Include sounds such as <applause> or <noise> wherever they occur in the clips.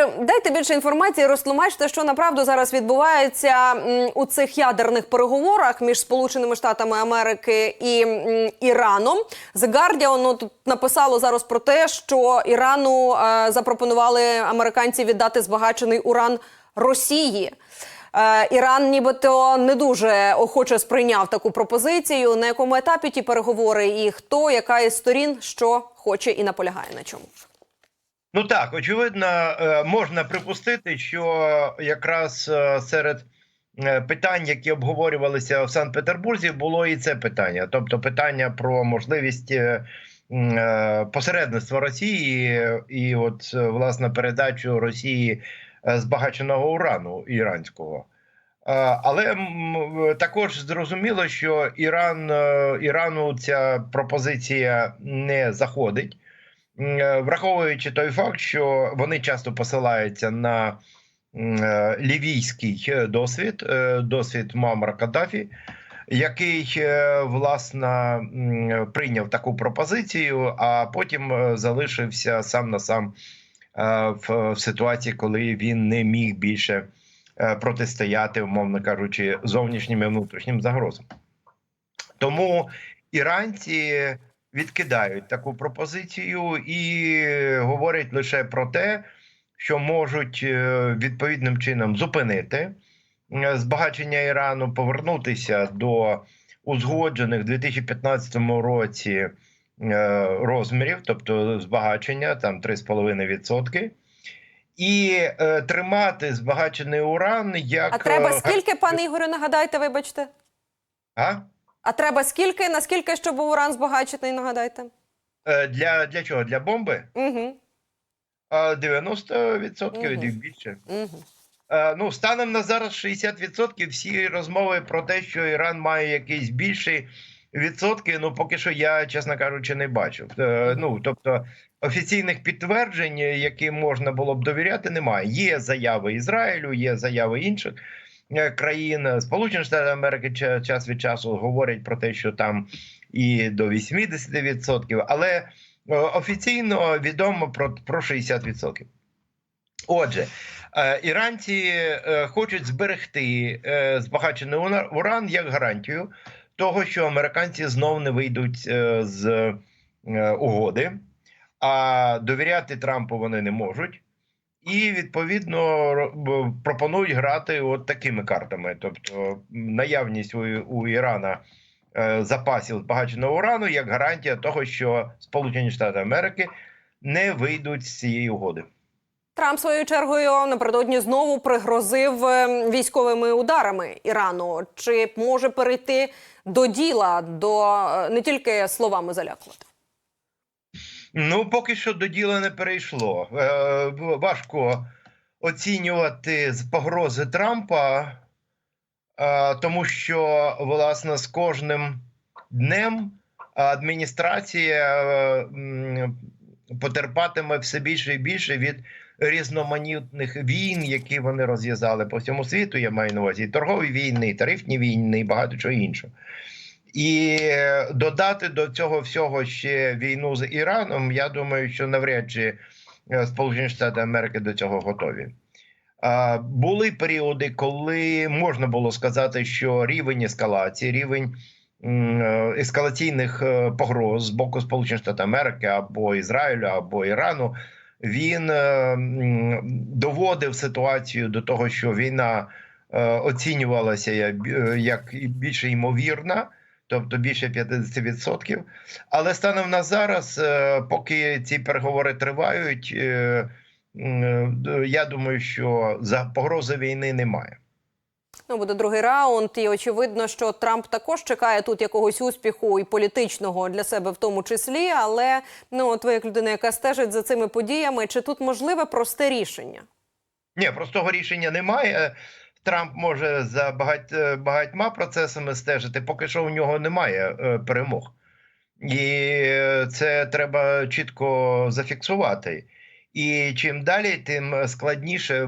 Ігорю, дайте більше інформації, розтлумачте, що направду зараз відбувається у цих ядерних переговорах між Сполученими Штатами Америки і Іраном. The Guardian ну, тут написало зараз про те, що Ірану е, запропонували американці віддати збагачений уран Росії. Е, Іран нібито не дуже охоче сприйняв таку пропозицію. На якому етапі ті переговори, і хто, яка із сторін, що хоче і наполягає на чому? Ну так, очевидно, е, можна припустити, що якраз е, серед е, питань, які обговорювалися в Санкт-Петербурзі, було і це питання, тобто питання про можливість посередництва Росії і, от власне передачу Росії збагаченого урану іранського. Але також зрозуміло, що Іран Ірану ця пропозиція не заходить. Е, враховуючи той факт, що вони часто посилаються на е, лівійський е, досвід, досвід Муаммара Каддафі, який власне прийняв таку пропозицію, а потім залишився сам на сам в, ситуації, коли він не міг більше протистояти, умовно кажучи, зовнішнім і внутрішнім загрозам. Тому іранці відкидають таку пропозицію і говорять лише про те, що можуть е, відповідним чином зупинити е, збагачення Ірану, повернутися до узгоджених в 2015 році е, розмірів, тобто збагачення там 3,5%. І е, тримати збагачений уран як А треба скільки, пане Ігорю, нагадайте, вибачте? А? А треба скільки? Наскільки щоб був уран збагачений, нагадайте? Е, Для, для чого? Для бомби? Угу. А 90% Мгм. і більше. Угу. Ну, станом на зараз 60% всі розмови про те, що Іран має якийсь більший відсотки. Ну, поки що я, чесно кажучи, не бачу. Е, Ну, тобто офіційних підтверджень, яким можна було б довіряти, немає. Є заяви Ізраїлю, є заяви інших країн. Сполучені Штати Америки час від часу говорять про те, що там і до 80%, але е, офіційно відомо про, про 60%. Отже, е, іранці е, хочуть зберегти е, збагачений уран як гарантію того, що американці знов не вийдуть е, з е, угоди, а довіряти Трампу вони не можуть. І відповідно пропонують грати от такими картами. Тобто наявність у, у Ірана е, запасів збагаченого урану як гарантія того, що Сполучені Штати Америки не вийдуть з цієї угоди. Трамп своєю чергою напередодні знову пригрозив е, військовими ударами Ірану. Чи може перейти до діла, до е, не тільки словами залякувати? Ну, поки що до діла не перейшло. Е, важко оцінювати з погрози Трампа, е, тому що, власне, з кожним днем адміністрація е, потерпатиме все більше і більше від різноманітних війн, які вони розв'язали по всьому світу. Я маю на увазі і торгові війни, і тарифні війни, і багато чого іншого. І е, додати до цього всього ще війну з Іраном, я думаю, що навряд чи е, Сполучені Штати Америки до цього готові. Були періоди, коли можна було сказати, що рівень ескалації, рівень е, ескалаційних погроз з боку Сполучених Штатів Америки або Ізраїлю, або Ірану, він доводив ситуацію до того, що війна оцінювалася як більше ймовірна тобто більше 50%. Але станом на зараз, е, поки ці переговори тривають, е, е, я думаю, що за погрози війни немає. Ну, буде другий раунд, і очевидно, що Трамп також чекає тут якогось успіху і політичного для себе в тому числі. Але ну, от ви як людина, яка стежить за цими подіями, чи тут можливе просте рішення? Ні, простого рішення немає. Трамп може за багать, е, багатьма процесами стежити, поки що у нього немає е, перемог. І е, це треба чітко зафіксувати. І чим далі, тим складніше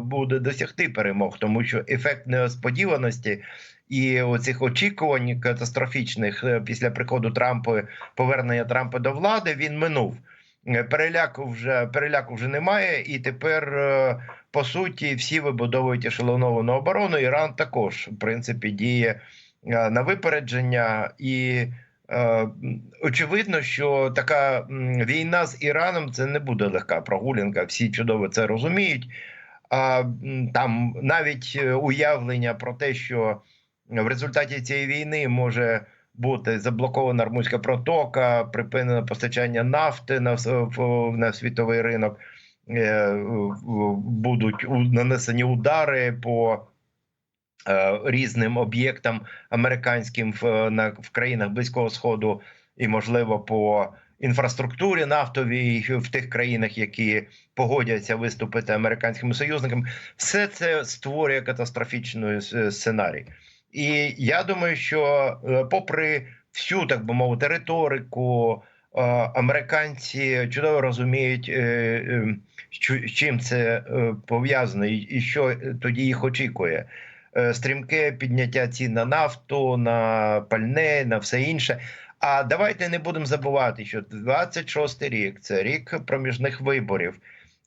буде досягти перемог, тому що ефект несподіваності і оцих очікувань катастрофічних після приходу Трампа, повернення Трампа до влади, він минув. Е, Переляку вже переляку вже немає, і тепер е, по суті всі вибудовують ешелоновану оборону. Іран також в принципі діє е, на випередження, і очевидно, що така війна з Іраном це не буде легка прогулянка. Всі чудово це розуміють. А там навіть уявлення про те, що в результаті цієї війни може бути заблокована Армузька протока, припинено постачання нафти на, на світовий ринок, е, будуть нанесені удари по е, різним об'єктам американським в, на, в країнах Близького Сходу і, можливо, по інфраструктурі нафтовій в тих країнах, які погодяться виступити американськими союзниками, все це створює катастрофічний сценарій. І я думаю, що е, попри всю, так би мовити, риторику, е, американці чудово розуміють, е, з чим це пов'язано, і що тоді їх очікує. Стрімке підняття цін на нафту, на пальне, на все інше. А давайте не будемо забувати, що 26 рік це рік проміжних виборів,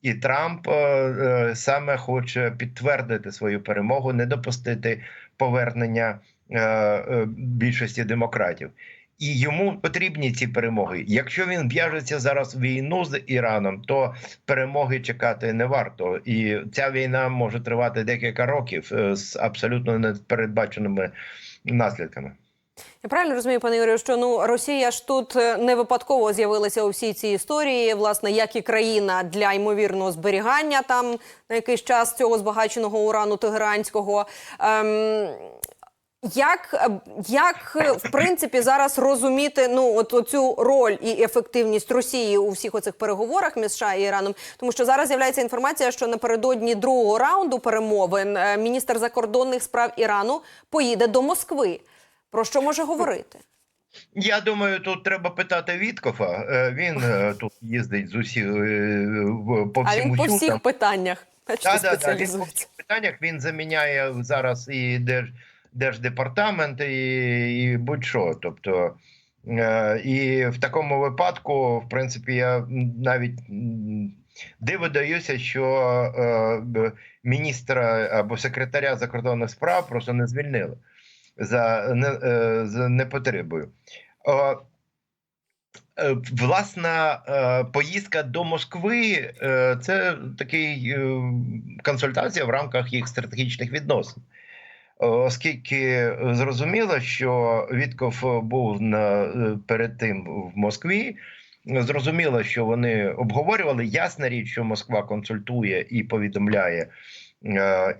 і Трамп е, е, саме хоче підтвердити свою перемогу, не допустити повернення е, більшості демократів. І йому потрібні ці перемоги. Якщо він в'яжеться зараз в війну з Іраном, то перемоги чекати не варто. І ця війна може тривати декілька років з абсолютно непередбаченими наслідками. Я правильно розумію, пане Юрію, що ну Росія ж тут е, не випадково з'явилася у всій цій історії, власне, як і країна для ймовірного зберігання там на якийсь час цього збагаченого урану тегеранського. Ем, як, е, як е, в принципі зараз розуміти ну от оцю роль і ефективність Росії у всіх оцих переговорах між США і Іраном? Тому що зараз з'являється інформація, що напередодні другого раунду перемовин міністр закордонних справ Ірану поїде до Москви. Про що може говорити? Я думаю, тут треба питати Віткофа. Е, Він е, <laughs> тут їздить з усіх е, по А всім він по усюдам. всіх питаннях бачите, Да, да, він по всіх питаннях він заміняє зараз і Держ, Держдепартамент, і, і будь-що. Тобто, і в такому випадку, в принципі, я навіть диво даюся, що е, міністра або секретаря закордонних справ просто не звільнили за, не, е, за непотребою. Е, Власна е, поїздка до Москви це такий консультація в рамках їх стратегічних відносин. Оскільки зрозуміло, що Вітков був на перед тим в Москві. Зрозуміло, що вони обговорювали. Ясна річ, що Москва консультує і повідомляє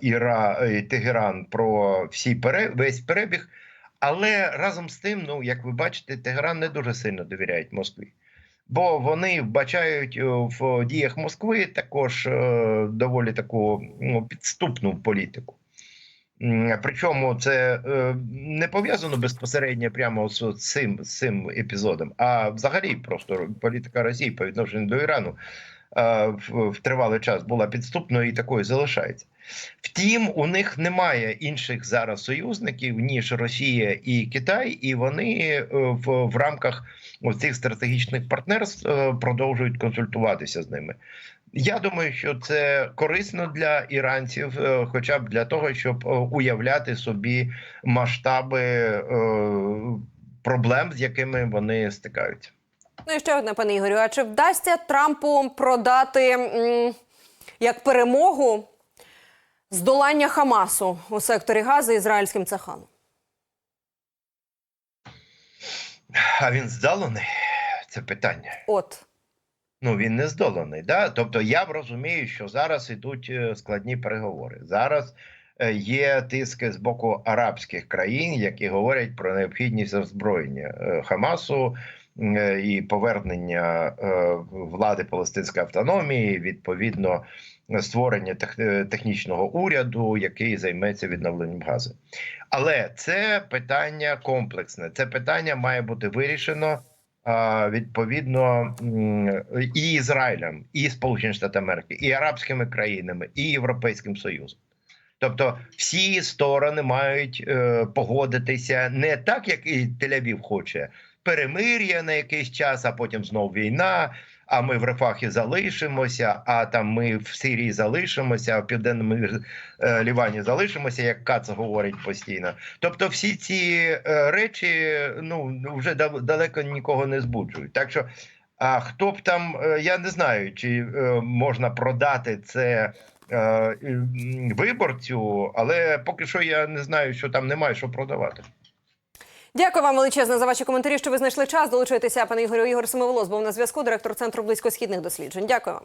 Іра е, Тегеран про всі пере, весь перебіг. Але разом з тим, ну як ви бачите, Тегеран не дуже сильно довіряють Москві, бо вони вбачають е, в діях Москви також е, доволі таку ну, підступну політику. Причому це е, не пов'язано безпосередньо прямо з цим, з цим епізодом, а взагалі просто політика Росії по відношенню до Ірану е, в тривалий час була підступною і такою залишається. Втім, у них немає інших зараз союзників ніж Росія і Китай, і вони е, в, в рамках цих стратегічних партнерств е, продовжують консультуватися з ними. Я думаю, що це корисно для іранців, е, хоча б для того, щоб уявляти собі масштаби проблем, з якими вони стикаються. Ну і ще одне, пане Ігорю. А чи вдасться Трампу продати як перемогу здолання Хамасу у секторі Гази ізраїльським цехам? А він здолений? Це питання. От Ну він не здоланий. Да? Тобто я розумію, що зараз ідуть е, складні переговори. Зараз е, є тиски з боку арабських країн, які говорять про необхідність озброєння е, Хамасу і повернення влади палестинської автономії, відповідно створення е, технічного уряду, який займеться відновленням газу. Але це питання комплексне. Це питання має бути вирішено відповідно і Ізраїлем, і Сполучені Штати Америки, і арабськими країнами, і Європейським Союзом. Тобто всі сторони мають е, погодитися не так, як і Тель-Авів хоче, перемир'я на якийсь час, а потім знову війна. А ми в Рефахі залишимося, а там ми в Сирії залишимося, а в південному е, Лівані залишимося, як Кац говорить постійно. Тобто, всі ці е, речі ну вже да- далеко нікого не збуджують. Так що, а хто б там, е, я не знаю, чи можна продати це виборцю, але поки що я не знаю, що там немає що продавати. Дякую вам величезно за ваші коментарі. Що ви знайшли час долучитися. Пане Ігорю Ігор Самоволос був на зв'язку, директор центру близькосхідних досліджень. Дякую вам.